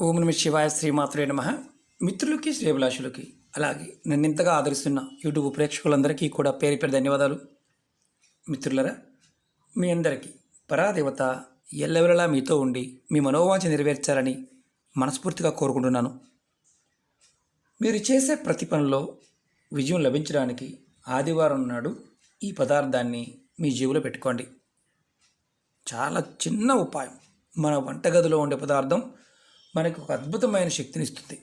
ఓం నమ శివాయ శ్రీమాత్రే నమ. మిత్రులకి శ్రేభిలాషులకి అలాగే నన్ను ఇంతగా ఆదరిస్తున్న యూట్యూబ్ ప్రేక్షకులందరికీ కూడా పేరు పేరు ధన్యవాదాలు. మిత్రులరా మీ అందరికీ పరాదేవత ఎల్లవెలలా మీతో ఉండి మీ మనోవాంఛ నెరవేర్చాలని మనస్ఫూర్తిగా కోరుకుంటున్నాను. మీరు చేసే ప్రతి పనిలో విజయం లభించడానికి ఆదివారం నాడు ఈ పదార్థాన్ని మీ జీవులో పెట్టుకోండి. చాలా చిన్న ఉపాయం. మన వంటగదిలో ఉండే పదార్థం మనకు ఒక అద్భుతమైన శక్తిని ఇస్తుంది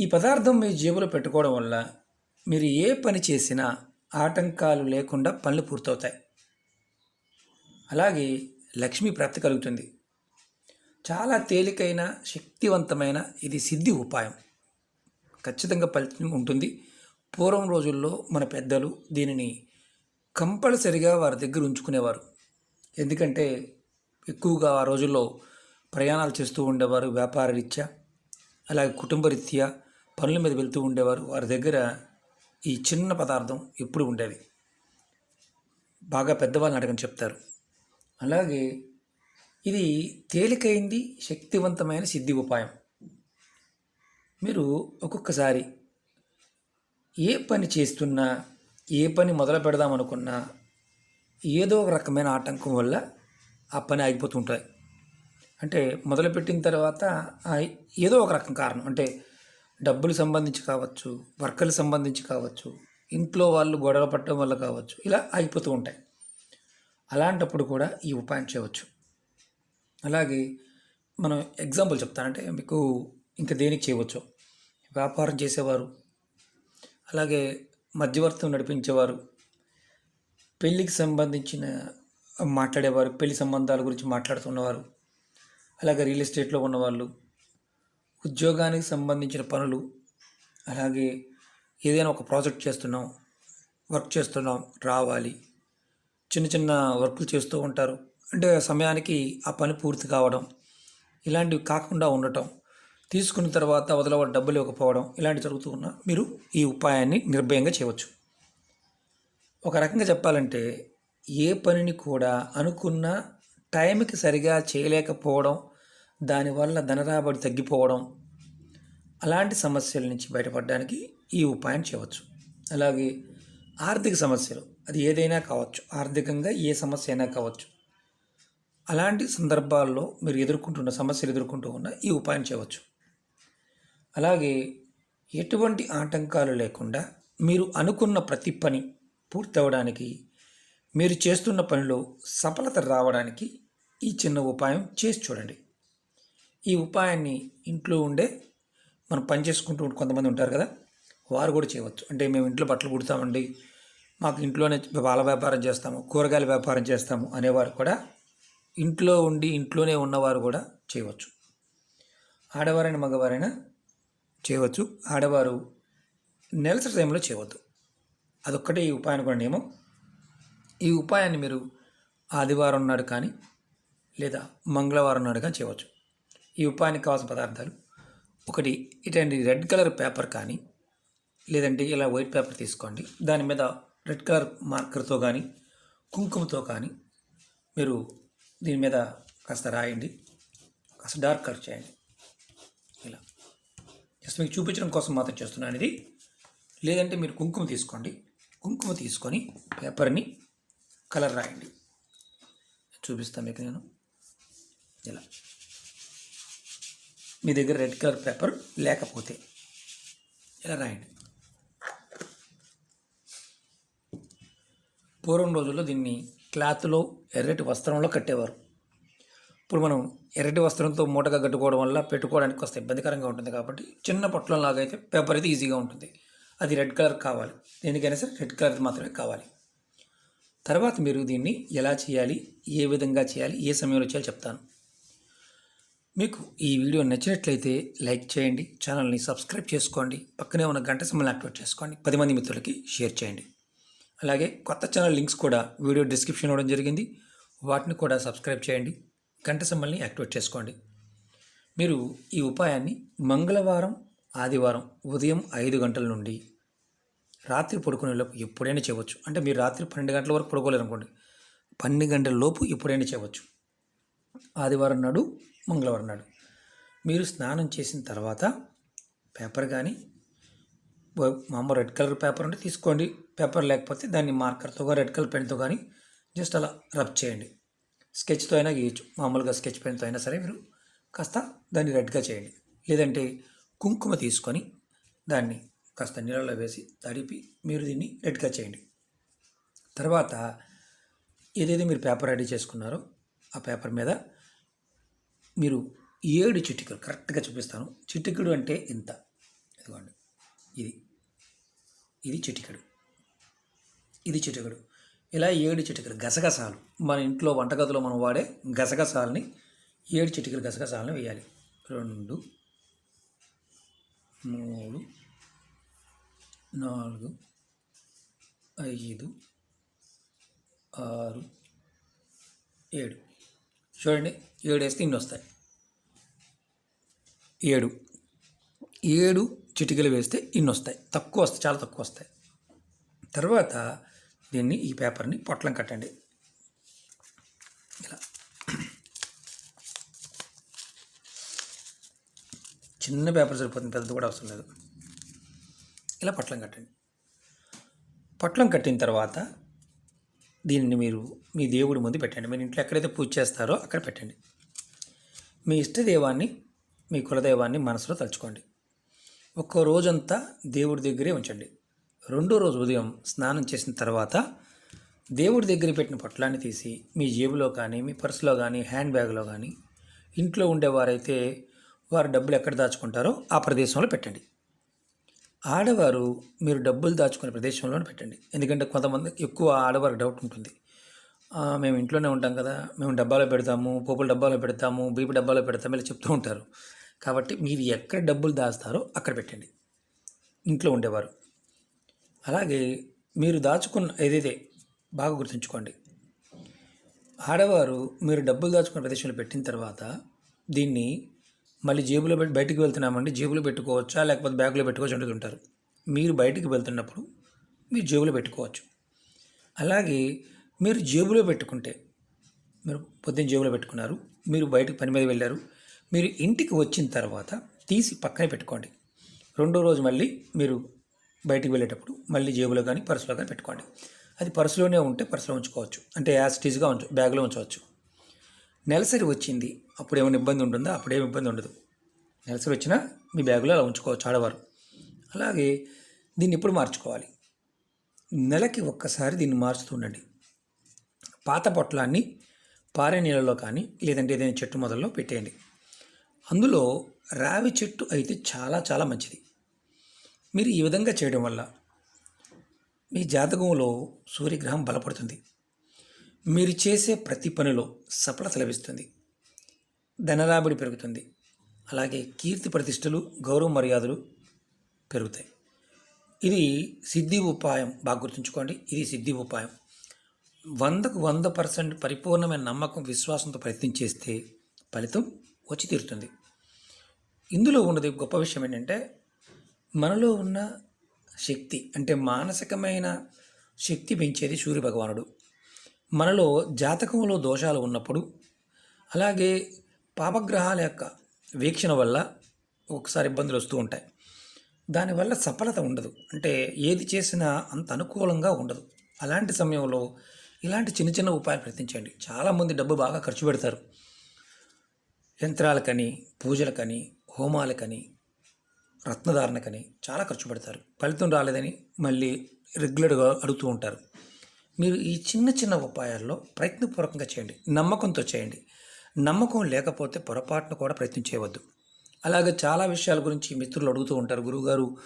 ఈ పదార్థం మీ జేబులో పెట్టుకోవడం వల్ల మీరు ఏ పని చేసినా ఆటంకాలు లేకుండా పనులు పూర్తవుతాయి. అలాగే లక్ష్మీ ప్రాప్తి కలుగుతుంది. చాలా తేలికైన శక్తివంతమైన ఇది సిద్ధి ఉపాయం. ఖచ్చితంగా ఫలితం ఉంటుంది. పూర్వం రోజుల్లో మన పెద్దలు దీనిని కంపల్సరిగా వారి దగ్గర ఉంచుకునేవారు. ఎందుకంటే ఎక్కువగా ఆ రోజుల్లో ప్రయాణాలు చేస్తూ ఉండేవారు వ్యాపార రీత్యా అలాగే కుటుంబ రీత్యా పనుల మీద వెళ్తూ ఉండేవారు. వారి దగ్గర ఈ చిన్న పదార్థం ఎప్పుడు ఉండేది. బాగా పెద్దవాళ్ళని అడగని చెప్తారు. అలాగే ఇది తేలికైంది శక్తివంతమైన సిద్ధి ఉపాయం. మీరు ఒక్కొక్కసారి ఏ పని చేస్తున్నా ఏ పని మొదలు పెడదామనుకున్నా ఏదో ఒక రకమైన ఆటంకం వల్ల ఆ పని ఆగిపోతుంటుంది అంటే మొదలుపెట్టిన తర్వాత ఏదో ఒక రకం కారణం. అంటే డబ్బులు సంబంధించి కావచ్చు వర్కర్లు సంబంధించి కావచ్చు ఇంట్లో వాళ్ళు గొడవ పట్టడం వల్ల కావచ్చు ఇలా అయిపోతూ ఉంటాయి. అలాంటప్పుడు కూడా ఈ ఉపాయం చేయవచ్చు. అలాగే మనం ఎగ్జాంపుల్ చెప్తానంటే మీకు ఇంకా దేనికి చేయవచ్చు. వ్యాపారం చేసేవారు అలాగే మధ్యవర్తం నడిపించేవారు పెళ్ళికి సంబంధించిన మాట్లాడేవారు పెళ్ళి సంబంధాల గురించి మాట్లాడుతున్నవారు అలాగే రియల్ ఎస్టేట్లో ఉన్నవాళ్ళు ఉద్యోగానికి సంబంధించిన పనులు అలాగే ఏదైనా ఒక ప్రాజెక్ట్ చేస్తున్నాం వర్క్ చేస్తున్నాం రావాలి. చిన్న చిన్న వర్కులు చేస్తూ ఉంటారు. అంటే సమయానికి ఆ పని పూర్తి కావడం ఇలాంటివి కాకుండా ఉండటం తీసుకున్న తర్వాత వదలవ డబ్బులు ఇవ్వకపోవడం ఇలాంటివి జరుగుతూ ఉన్న మీరు ఈ ఉపాయాన్ని నిర్భయంగా చేయవచ్చు. ఒక రకంగా చెప్పాలంటే ఏ పనిని కూడా అనుకున్న టైంకి సరిగా చేయలేకపోవడం దానివల్ల ధనరాబడి తగ్గిపోవడం అలాంటి సమస్యల నుంచి బయటపడడానికి ఈ ఉపాయం చేయవచ్చు. అలాగే ఆర్థిక సమస్యలు అది ఏదైనా కావచ్చు. ఆర్థికంగా ఏ సమస్య అయినా కావచ్చు. అలాంటి సందర్భాల్లో మీరు ఎదుర్కొంటున్న సమస్యలు ఎదుర్కొంటూ ఉన్న ఈ ఉపాయం చేయవచ్చు. అలాగే ఎటువంటి ఆటంకాలు లేకుండా మీరు అనుకున్న ప్రతి పని పూర్తవడానికి మీరు చేస్తున్న పనిలో సఫలత రావడానికి ఈ చిన్న ఉపాయం చేసి చూడండి. ఈ ఉపాయాన్ని ఇంట్లో ఉండే మనం పని చేసుకుంటూ కొంతమంది ఉంటారు కదా వారు కూడా చేయవచ్చు. అంటే మేము ఇంట్లో బట్టలు కుడతామండి మాకు ఇంట్లోనే పాల వ్యాపారం చేస్తాము కూరగాయల వ్యాపారం చేస్తాము అనేవారు కూడా ఇంట్లో ఉండి ఇంట్లోనే ఉన్నవారు కూడా చేయవచ్చు. ఆడవారైన మగవారైనా చేయవచ్చు. ఆడవారు నెలసరి టైంలో చేయవద్దు. అదొక్కటే ఈ ఉపాయాన్ని కూడా నియమం. ఈ ఉపాయాన్ని మీరు ఆదివారం నాడు కానీ లేదా మంగళవారం నాడుగా చేయవచ్చు. ఈ ఉపాయానికి కావాల్సిన పదార్థాలు ఒకటి ఇటువంటి రెడ్ కలర్ పేపర్ కానీ లేదంటే ఇలా వైట్ పేపర్ తీసుకోండి. దాని మీద రెడ్ కలర్ మార్కర్తో కానీ కుంకుమతో కానీ మీరు దీని మీద కాస్త రాయండి. కాస్త డార్క్ కలర్ చేయండి. ఇలా. జస్ట్ మీకు చూపించడం కోసం మాత్రం చేస్తున్నాను ఇది లేదంటే మీరు కుంకుమ తీసుకోండి. కుంకుమ తీసుకొని పేపర్ని కలర్ రాయండి. చూపిస్తాను మీకు నేను. ఇలా. మీ దగ్గర రెడ్ కలర్ పేపర్ లేకపోతే ఇలా రాయండి. పూర్వం రోజుల్లో దీన్ని క్లాత్లో ఎర్రటి వస్త్రంలో కట్టేవారు. ఇప్పుడు మనం ఎర్రటి వస్త్రంతో మూటగా కట్టుకోవడం వల్ల పెట్టుకోవడానికి కొంత ఇబ్బందికరంగా ఉంటుంది కాబట్టి చిన్న పొట్లం లాగా అయితే పేపర్ అయితే ఈజీగా ఉంటుంది. అది రెడ్ కలర్ కావాలి. దేనికైనా సరే రెడ్ కలర్ మాత్రమే కావాలి. తర్వాత మీరు దీన్ని ఎలా చేయాలి? ఏ విధంగా చేయాలి? ఏ సమయంలో చేయాలి? చెప్తాను. మీకు ఈ వీడియో నచ్చినట్లయితే లైక్ చేయండి ఛానల్ని సబ్స్క్రైబ్ చేసుకోండి పక్కనే ఉన్న గంట సమయం యాక్టివేట్ చేసుకోండి పది మంది మిత్రులకి షేర్ చేయండి. అలాగే కొత్త ఛానల్ లింక్స్ కూడా వీడియో డిస్క్రిప్షన్ ఇవ్వడం జరిగింది వాటిని కూడా సబ్స్క్రైబ్ చేయండి గంట సమ్మల్ని యాక్టివేట్ చేసుకోండి. మీరు ఈ ఉపాయాన్ని మంగళవారం ఆదివారం ఉదయం ఐదు గంటల నుండి రాత్రి పడుకునే లోపు ఎప్పుడైనా చేయవచ్చు. అంటే మీరు రాత్రి పన్నెండు గంటల వరకు పడుకోలేరు అనుకోండి పన్నెండు గంటల లోపు ఎప్పుడైనా చేయవచ్చు. ఆదివారం నాడు మంగళవారం నాడు. మీరు స్నానం చేసిన తర్వాత పేపర్ కానీ మామూలు రెడ్ కలర్ పేపర్ ఉంటే తీసుకోండి. పేపర్ లేకపోతే దాన్ని మార్కర్తో కానీ రెడ్ కలర్ పెన్తో కానీ జస్ట్ అలా రబ్ చేయండి. స్కెచ్తో అయినా గీయచ్చు. మామూలుగా స్కెచ్ పెన్తో అయినా సరే మీరు కాస్త దాన్ని రెడ్గా చేయండి. లేదంటే కుంకుమ తీసుకొని దాన్ని కాస్త నీళ్ళలో వేసి తడిపి మీరు దీన్ని రెడ్గా చేయండి. తర్వాత ఏదైతే మీరు పేపర్ రెడీ చేసుకున్నారో ఆ పేపర్ మీద మీరు ఏడు చిటికలు కరెక్ట్గా చూపిస్తాను. చిటికెడు అంటే ఇంత. ఇదిగోండి. ఇది. ఇది చిటికెడు. ఇది చిటికెడు. ఇలా ఏడు చిటికలు గసగసాలు. మన ఇంట్లో వంటగదిలో మనం వాడే గసగసాలని ఏడు చిటికలు గసగసాలని వేయాలి. రెండు మూడు నాలుగు ఐదు ఆరు ఏడు. చూడండి ఏడు వేస్తే ఇన్ని వస్తాయి. ఏడు. ఏడు చిటికలు వేస్తే ఇన్ని వస్తాయి. తక్కువ వస్తాయి చాలా తక్కువ వస్తాయి. తర్వాత దీన్ని ఈ పేపర్ని పొట్లం కట్టండి. ఇలా. చిన్న పేపర్ సరిపోతుంది పెద్దది కూడా అవసరం లేదు. ఇలా పొట్లం కట్టండి. పొట్లం కట్టిన తర్వాత దీనిని మీరు మీ దేవుడి ముందు పెట్టండి. మీరు ఇంట్లో ఎక్కడైతే పూజ చేస్తారో అక్కడ పెట్టండి. మీ ఇష్టదైవాన్ని మీ కులదైవాన్ని మనసులో తలుచుకోండి. ఒక్కో రోజంతా దేవుడి దగ్గరే ఉంచండి. రెండో రోజు ఉదయం స్నానం చేసిన తర్వాత దేవుడి దగ్గర పెట్టిన పొట్లాన్ని తీసి మీ జేబులో కానీ మీ పర్సులో కానీ హ్యాండ్ బ్యాగ్లో కానీ ఇంట్లో ఉండేవారైతే వారు డబ్బులు ఎక్కడ దాచుకుంటారో ఆ ప్రదేశంలో పెట్టండి. ఆడవారు మీరు డబ్బులు దాచుకునే ప్రదేశంలోనే పెట్టండి. ఎందుకంటే కొంతమంది ఎక్కువ ఆడవారికి డౌట్ ఉంటుంది. మేము ఇంట్లోనే ఉంటాం కదా మేము డబ్బాలో పెడతాము పోపుల డబ్బాలో పెడతాము బీపీ డబ్బాలో పెడతాము ఇలా చెప్తూ ఉంటారు. కాబట్టి మీరు ఎక్కడ డబ్బులు దాస్తారో అక్కడ పెట్టండి. ఇంట్లో ఉండేవారు. అలాగే మీరు దాచుకున్న ఏదైతే బాగా గుర్తుంచుకోండి. ఆడవారు మీరు డబ్బులు దాచుకున్న ప్రదేశంలో పెట్టిన తర్వాత దీన్ని మళ్ళీ జేబులో పెట్టి బయటికి వెళ్తున్నామండి జేబులో పెట్టుకోవచ్చా? లేకపోతే బ్యాగులో పెట్టుకోవచ్చు అంటుంటారు మీరు బయటికి వెళ్తున్నప్పుడు మీరు జేబులో పెట్టుకోవచ్చు. అలాగే మీరు జేబులో పెట్టుకుంటే మీరు పొద్దున్న జేబులో పెట్టుకున్నారు మీరు బయటకు పని మీద వెళ్ళారు మీరు ఇంటికి వచ్చిన తర్వాత తీసి పక్కనే పెట్టుకోండి. రెండో రోజు మళ్ళీ మీరు బయటికి వెళ్ళేటప్పుడు మళ్ళీ జేబులో కానీ పర్సులో కానీ పెట్టుకోండి. అది పర్సులోనే ఉంటే పర్సులో ఉంచుకోవచ్చు. అంటే యాజ్ టీజ్గా ఉంచు బ్యాగ్లో ఉంచవచ్చు. నెలసరి వచ్చింది. అప్పుడు ఏమైనా ఇబ్బంది ఉంటుందా? అప్పుడు ఏమి ఇబ్బంది ఉండదు. నెలసరి వచ్చినా మీ బ్యాగులో అలా ఉంచుకోవచ్చు ఆడవారు. అలాగే దీన్ని ఎప్పుడు మార్చుకోవాలి? నెలకి ఒక్కసారి దీన్ని మార్చుతూ ఉండండి. పాత పొట్లాన్ని పారే నీళ్ళలో కానీ లేదంటే ఏదైనా చెట్టు మొదల్లో పెట్టేయండి. అందులో రావి చెట్టు అయితే చాలా చాలా మంచిది. మీరు ఈ విధంగా చేయడం వల్ల మీ జాతకంలో సూర్యగ్రహం బలపడుతుంది. మీరు చేసే ప్రతి పనిలో సఫలత లభిస్తుంది. ధనరాబడి పెరుగుతుంది. అలాగే కీర్తి ప్రతిష్టలు గౌరవ మర్యాదలు పెరుగుతాయి. ఇది సిద్ధి ఉపాయం. బాగా గుర్తుంచుకోండి ఇది సిద్ధి ఉపాయం. వందకు వంద పర్సెంట్ పరిపూర్ణమైన నమ్మకం విశ్వాసంతో ప్రయత్నం చేస్తే ఫలితం వచ్చి తీరుతుంది. ఇందులో ఉన్నది గొప్ప విషయం ఏంటంటే మనలో ఉన్న శక్తి అంటే మానసికమైన శక్తి పెంచేది సూర్య భగవానుడు. మనలో జాతకంలో దోషాలు ఉన్నప్పుడు అలాగే పాపగ్రహాల యొక్క వీక్షణ వల్ల ఒకసారి ఇబ్బందులు వస్తూ ఉంటాయి. దానివల్ల సఫలత ఉండదు. అంటే ఏది చేసినా అంత అనుకూలంగా ఉండదు. అలాంటి సమయంలో ఇలాంటి చిన్న చిన్న ఉపాయాలు ప్రయత్నించండి. చాలామంది డబ్బు బాగా ఖర్చు పెడతారు. యంత్రాలకని పూజలకని హోమాలకని రత్నధారణకని చాలా ఖర్చు పెడతారు. ఫలితం రాలేదని మళ్ళీ రెగ్యులర్గా అడుగుతూ ఉంటారు. మీరు ఈ చిన్న చిన్న ఉపాయాల్లో ప్రయత్నపూర్వకంగా చేయండి. నమ్మకంతో చేయండి. నమ్మకం లేకపోతే పొరపాటును కూడా ప్రయత్నం చేయవద్దు. అలాగే చాలా విషయాల గురించి మిత్రులు అడుగుతూ ఉంటారు. గురువుగారు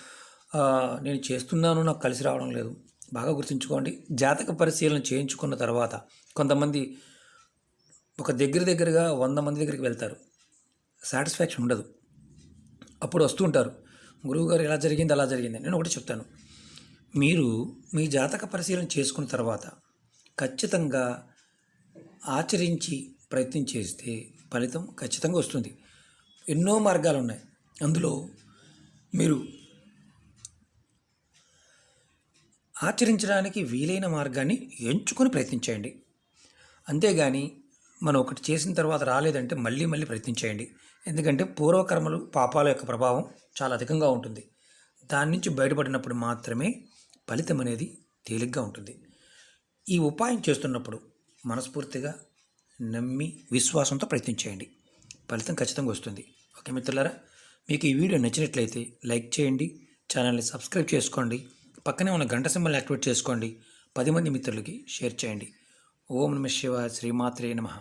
నేను చేస్తున్నాను నాకు కలిసి రావడం లేదు. బాగా గుర్తుంచుకోండి. జాతక పరిశీలన చేయించుకున్న తర్వాత కొంతమంది ఒక దగ్గర దగ్గరగా వంద మంది దగ్గరికి వెళ్తారు. సాటిస్ఫాక్షన్ ఉండదు. అప్పుడు వస్తుంటారు గురువుగారు ఎలా జరిగింది అలా జరిగింది. నేను ఒకటి చెప్తాను. మీరు మీ జాతక పరిశీలన చేసుకున్న తర్వాత ఖచ్చితంగా ఆచరించి ప్రయత్నం చేస్తే ఫలితం ఖచ్చితంగా వస్తుంది. ఎన్నో మార్గాలు ఉన్నాయి అందులో మీరు ఆచరించడానికి వీలైన మార్గాన్ని ఎంచుకొని ప్రయత్నించేయండి అంతేగాని మనం ఒకటి చేసిన తర్వాత రాలేదంటే మళ్ళీ మళ్ళీ ప్రయత్నించేయండి ఎందుకంటే పూర్వకర్మలు పాపాల యొక్క ప్రభావం చాలా అధికంగా ఉంటుంది. దాని నుంచి బయటపడినప్పుడు మాత్రమే ఫలితం అనేది తేలిగ్గా ఉంటుంది. ఈ ఉపాయం చేస్తున్నప్పుడు మనస్ఫూర్తిగా నమ్మి విశ్వాసంతో ప్రయత్నం చేయండి. ఫలితం ఖచ్చితంగా వస్తుంది. ఓకే మిత్రులారా? మీకు ఈ వీడియో నచ్చినట్లయితే లైక్ చేయండి ఛానల్ని సబ్స్క్రైబ్ చేసుకోండి పక్కనే ఉన్న గంట సింబల్ యాక్టివేట్ చేసుకోండి పది మంది మిత్రులకి షేర్ చేయండి. ఓం నమ శివ శ్రీమాత్రే నమః.